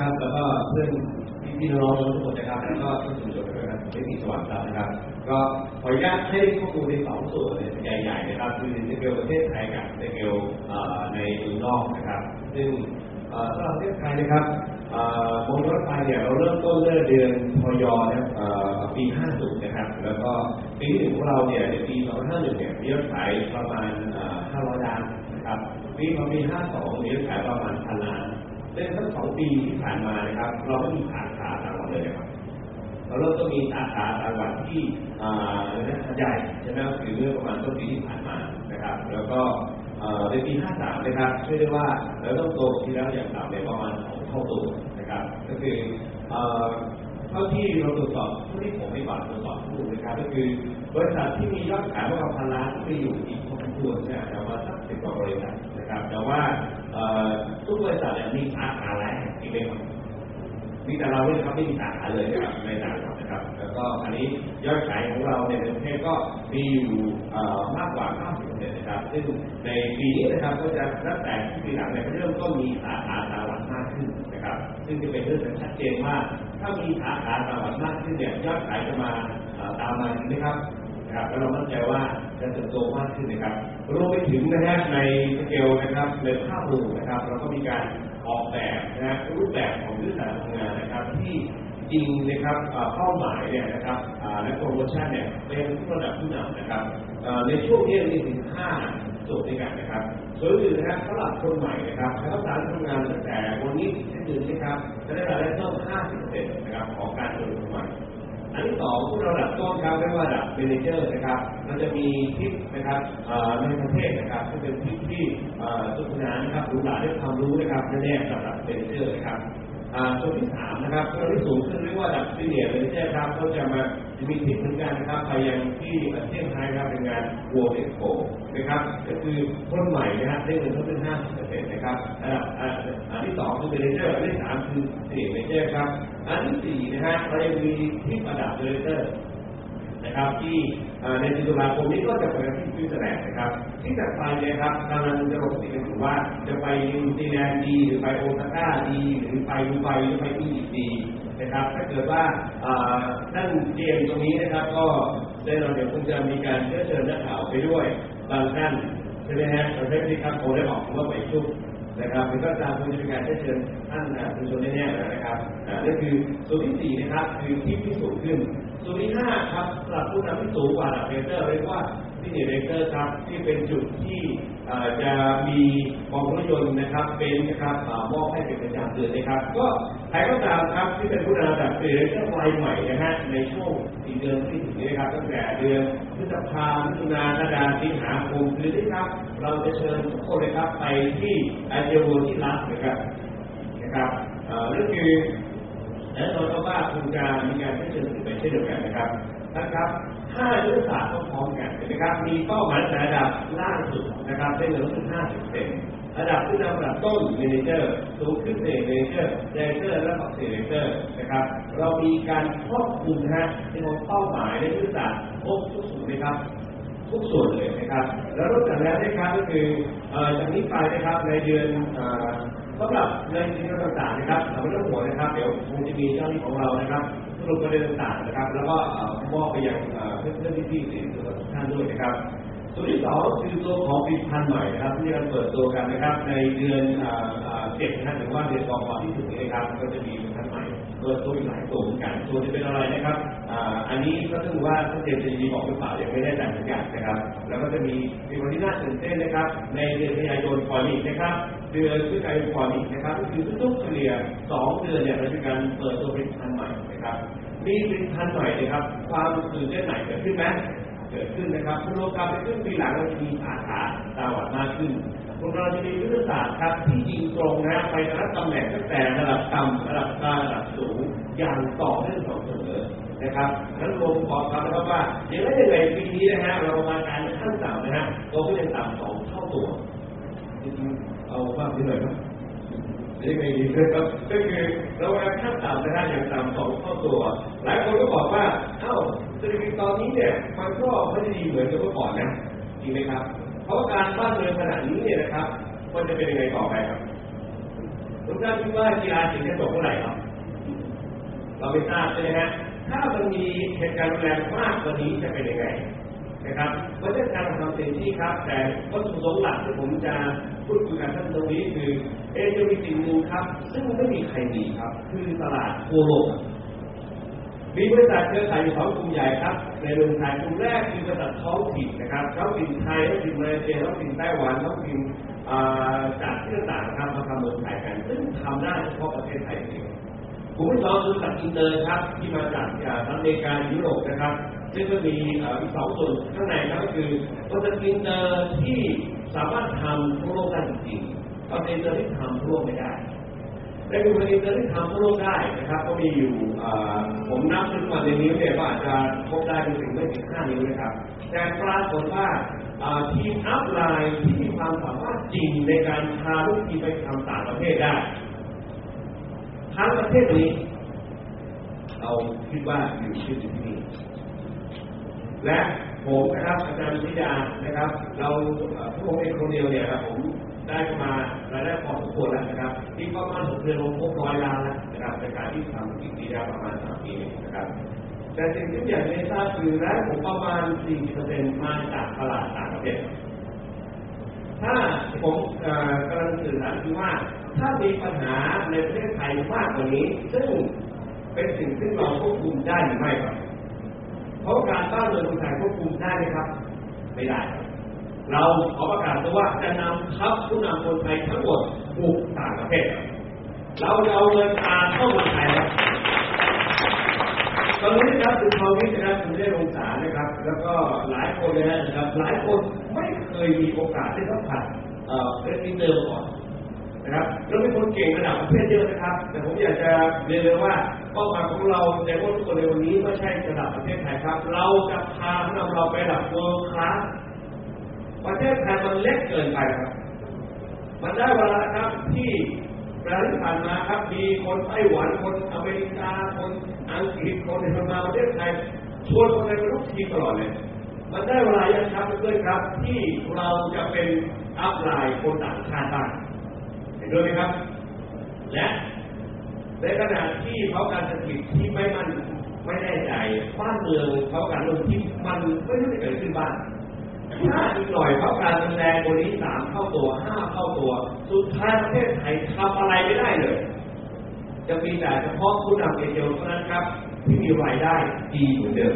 ครับแล้วก็เพื่อนพี่น้องทุกคนนะครับแล้วก็ท่านผู้ชมด้วยนะครับไม่มีสวัสดิ์นะครับ ก็ขออนุญาตให้ข้อมูลในสองส่วนใหญ่ๆนะครับคือในสเกลประเทศไทยกับสเกลในเมืองนอกนะครับ ซึ่งสำหรับประเทศไทยนะครับบนรถไฟเนี่ยเราเริ่มต้นเมื่อเดือนพยนะปี 50 นะครับ แล้วก็ปีหนึ่งของเราเนี่ยในปี 2551 เนี่ยมียอดขายประมาณ 500 ล้านนะครับ ปีปี 52 มียอดขายประมาณพันล้าน ในทั้งสองปีที่ผ่านมานะครับ เราไม่มีสาขาต่างประเทศเลยครับเราเริ่มต้นมีสาขาต่างจังหวัดที่ใหญ่ใช่ไหมคือเมื่อประมาณต้นปีที่ผ่านมานะครับ แล้วก็ในปี 53 นะครับเชื่อได้ว่าเราต้องโตที่แล้วอย่างต่ำในประมาณสองเท่าตัวนะครับ ก็คือเท่าที่เราตรวจสอบเท่าที่ผมไม่บัตรตรวจสอบผู้นะครับก็คือบริษัทที่มียอดขายประมาณพันล้านที่อยู่อีกพอสมควรเนี่ยประมาณสักสิบกว่าบริษัทนะครับ แต่ว่าทุกบริษัทเนี่ยมีสา มีแต่เราเนี่ยครับไม่มีสาขาเลยนะครับในต่างจังหวัดนะครับ แล้วก็อันนี้ยอดขายของเราในประเทศก็มีอยู่มากกว่า90%นะครับซึ่งในปีนี้นะครับก็จะตั้งแต่ที่ปีหลังเนี่ยเริ่มก็มีสาขาตาวัดมากขึ้นนะครับ ซึ่งจะเป็นเรื่องชัดเจนว่าถ้ามีสาขาตาวัดมากขึ้นเนี่ยยอดขายจะมาตามมาจริงไหมครับ นะครับ แล้วเรามั่นใจว่าจะเติบโตมากขึ้นนะครับรวมไปถึงนะฮะในสเกลนะครับในภาพรวมนะครับ เราก็มีการออกแบบนะรูปแบบของยุทธศาสตร์ทำงานนะครับ ที่จริงนะครับเป้าหมายเนี่ยนะครับและโปรโมชั่นเนี่ยเป็นระดับผู้นำนะครับในช่วงนี้มีถึงห้าจุดด้วยกันนะครับส่วนอื่นนะครับสำหรับคนใหม่นะครับถ้าต้องการทำงานตั้งแต่วันนี้ถึงเดือนนะครับจะได้รายได้เพิ่ม50%นะครับของการลงทุนใหม่ อันที่สองพวกเราระดับต้นครับไม่ว่าระดับเมนเจอร์นะครับเราจะมีทิปนะครับในประเทศนะครับที่เป็นทิปที่สุขนานนะครับรู้หลาด้ความรู้นะครับแน่ๆสำหรับเมนเจอร์นะครับส่วที่สามนะครับตัวที่สูงขึ้นเรียกว่าดับซีเนียร์เมนเจอร์ครับเขาจะมาจะมีทิปเหมือนกันนะครับ ไปยังที่ประเทศไทยครับเป็นงาน World Expo นะครับก็คือคนใหม่นะครับได้เงินเพิ่มขึ้น50%นะครับอันที่สอง คือเมนเจอร์อันที่สามคือเนียร์เมนเจอร์ครับ อันที่สี่นะฮะเรายังมีที่ประดับเลเตอร์นะครับที่ในเดือนตุลาคมนี้ก็จะไปที่สวิตเซอร์แลนด์นะครับ ที่ถัดไปเนี่ยครับกำลังจะลงสิกันอยู่ว่าจะไปนิวซีแลนด์ดีหรือไปโอซาก้าดีหรือไปดูไบหรือไปอียิปต์ดีนะครับถ้าเกิดว่าท่านเจมตรงนี้นะครับก็แน่นอนเดี๋ยวคงจะมีการเชิญนักข่าวไปด้วยบางท่านใช่ไหมฮะเราได้ที่ครับโอได้บอกว่าไปชุบ รับมันก็ตามคุณจะเป็นการเชิญท่านผู้ชมแน่ๆนะครับนั่นคือส่วนที่สี่นะครับคือที่ที่สูงขึ้นส่วนที่ห้าครับสำหรับผู้นำที่สูงกว่าระดับเรเตอร์เรียกว่า ที่เนเรเตอร์ครับที่เป็นจุดที่จะมีกองรถยนต์นะครับเป็นนะครับมอบให้เป็นประจำเดือนนะครับ ก็ใครก็ตามครับที่เป็นผู้นำระดับเรเตอร์วัยใหม่นะฮะในช่วงสีเดือนที่ถึงนี้นะครับตั้งแต่เดือนพฤษภาคมมิถุนายนนาสิงหาคมคือที่ครับ เราจะเชิญทุกคนเลยครับไปที่ไอเดียวที่รัฐนะครับนะครับนั่นคือและเราก็ว่าคุณจะมีการเชิญไปเช่นเดียวกันนะครับนะครับ ห้ายุทธศาสตร์ต้องพร้อมกันนะครับ มีเป้าหมายระดับล่างสุดนะครับเป็นเงินทุนห้าสิบเซนระดับผู้นำระดับต้นเมนเจอร์สูงขึ้นเซนเมนเจอร์เดเจอร์และปักเซนเจอร์นะครับ เรามีการครอบคลุมนะฮะในเป้าหมายในยุทธศาสตร์ครบทุกส่วนนะครับทุกส่วนเลยนะครับ แล้วรถจากแล้วนะครับก็คือจากนี้ไปนะครับในเดือนสำหรับในกิจกรรมต่างๆนะครับเราไม่ต้องห่วงนะครับ เดี๋ยวคงจะมีเจ้าหน้าที่ของเรานะครับ สรุปประเด็นต่างๆนะครับ แล้วก็มอบไปยังเพื่อนๆพี่ๆสื่อทุกท่านด้วยนะครับส่วนที่สองคือตัวของผลิตภัณฑ์ใหม่นะครับ ที่เราเปิดตัวกันนะครับ ในเดือนเจ็ดนะหรือว่าเดือนกองที่ถึงนี้นะครับก็จะมี ตภัณฑ์ใหม่เปิดตัวอีกหลายตัวเหมือนกันตัวจะเป็นอะไรนะครับอันนี้ก็ต้องว่าท่านเจมจะดีบอกหรือเปล่ายังไม่ได้แต่งสัญญานะครับ แล้วก็จะมีมีวันที่น่าตื่นเต้นนะครับ ในเดือนกันยายนพอลีกนะครับเดือนพฤศจิกายนพอลีกนะครับก็คือทุกๆเฉลี่ยสองเดือนเนี่ยเราจะการเปิดตัวผลิตภัณฑ์ใหม่นะครับมีผลิตภัณฑ์ใหม่นะครับ ความตื่นเต้นไหนเกิดขึ้นไหมเกิดขึ้นนะครับโลกาไปขึ้นปีหลังเราจะมีสาขาตาวัดมากขึ้น เราจะมียุทธศาสตร์ครับที่ยิงตรงนะไปรับตำแหน่งตั้งแต่ระดับต่ำระดับกลางระดับสูงอย่างต่อเนื่องต่อเสมอนะครับนั้นรวมบอกครับนะครับว่าอย่างไรอย่างไรปีนี้นะฮะเรามาการขั้นต่ำนะฮะตัวผู้เล่นต่ำสองเท่าตัวจริงๆเอามากที่เลยครับยังไงดีนะครับก็คือเราการขั้นต่ำนะฮะอย่างต่ำสองเท่าตัวหลายคนก็บอกว่าเอ้าเศรษฐกิจตอนนี้เนี่ยมันก็ไม่ได้ดีเหมือนกับเมื่อก่อนนะจริงไหมครับ เพราะการบ้านเมืองขนาดนี้เนี่ยนะครับมันจะเป็นยังไงต่อไปครับทุกท่านคิดว่ากีฬาสีจะจบเมื่อไหร่ครับเราไม่ทราบใช่ไหมฮะถ้ามันมีเหตุการณ์รุนแรงมากกว่านี้จะเป็นยังไงนะครับประเทศการทำเต็มที่ครับ แต่วัตถุประสงค์หลักที่ผมจะพูดคุยกับท่านตรงนี้คือเอเจะมีสิ่งหนึ่งครับ ซึ่งไม่มีใครมีครับ คือตลาดทั่วโลกมีบริษัทเครือข่ายอยู่สองกลุ่มใหญ่ครับ ในเมืองไทยกลุ่มแรกคือบริษัทท้องถิ่นนะครับท้องถิ่นไทยท้องถิ่นมาเลเซียท้องถิ่นไต้หวันท้องถิ่นอ่าจากที่ต่างๆนะครับมาทำเมืองไทยกันซึ่งทำได้เฉพาะประเทศไทยเองกลุ่มที่สองคือบริษัทอินเตอร์ครับที่มาจากอเมริกายุโรปนะครับ ซึ่งก็มีอ่าอีกสองส่วนข้างในครับก็คือบริษัทอินเตอร์ที่สามารถทำทั่วโลกได้จริงๆบริษัทอินเตอร์ที่ทำทั่วโลกไม่ได้ ในกลุ่มอินเตอร์ที่ทำทั่วโลกได้นะครับ ก็มีอยู่ผมนับจนกว่าในนิ้วเนี่ยก็อาจจะพบได้เป็นถึงไม่ถึงห้านิ้วนะครับ แต่ปรากฏว่าทีมอัพไลน์ที่มีความสามารถจริงในการพาลูกทีมไปทำต่างประเทศได้ทั้งประเทศนี้ เราคิดว่าอยู่ที่ที่นี่และผมนะครับอาจารย์วิทยานะครับ เราเอ่อผู้ผมเองคนเดียวเนี่ยครับผม ได้เข้ามารายได้พอสมควรแล้วนะครับที่ประมาณหกเดือนลงครบร้อยล้านแล้วนะครับในการที่ทำอีกปีแล้วประมาณสามปีนะครับแต่สิ่งที่อยากให้ทราบคือรายได้ผมประมาณ 40%มาจากตลาดต่างประเทศถ้าผมกำลังสื่อสารคือว่า ถ้ามีปัญหาในประเทศไทยมากกว่านี้ ซึ่งเป็นสิ่งที่เราควบคุมได้หรือไม่ครับเพราะการบ้านเมืองคนไทยควบคุมได้ไหมครับ ไม่ได้ครับ เราขอประกาศตัวว่าจะนำทัพผู้นำคนไทยทั้งหมดบุกต่างประเทศ เราจะเอาเงินตาเข้ามาไทยตอนนี้นะครับคุณพาวิทนะครับคุณได้ลงศาลนะครับ แล้วก็หลายคนเลยนะครับ หลายคนไม่เคยมีโอกาสได้สัมผัสเอ่อเป็นอินเตอร์มก่อนนะครับแล้วเป็นคนเก่งระดับประเทศเยอะนะครับ แต่ผมอยากจะเรียนเลยว่าเป้าหมายของเราในพวกทุกคนในวันนี้ไม่ใช่ระดับประเทศไทยครับ เราจะพาผู้นำเราไประดับ world class ประเทศไทยมันเล็กเกินไปครับ มันได้เวลาครับที่เวลาที่ผ่านมาครับมีคนไต้หวันคนอเมริกาคนอังกฤษคนในมาประเทศไทยชวนคนไทยมาลุกทีมตลอดเลย มันได้เวลายังครับเพื่อนครับ ที่เราจะเป็นอัพไลน์คนต่างชาติบ้างเห็นด้วยไหมครับ และในขณะที่เขาการเศรษฐกิจที่ไม่มันไม่แน่ใจบ้านเมืองเขาการลงทุนมันไม่รู้จะเกิดขึ้นบ้าง ถ้าอีกหน่อยเขาการแสดงบนนี้สามเข้าตัวห้าเข้าตัว สุดท้ายประเทศไทยทำอะไรไม่ได้เลย จะมีแต่เฉพาะผู้นำเดียวเท่านั้นครับ ที่มีรายได้ดีเหมือนเดิม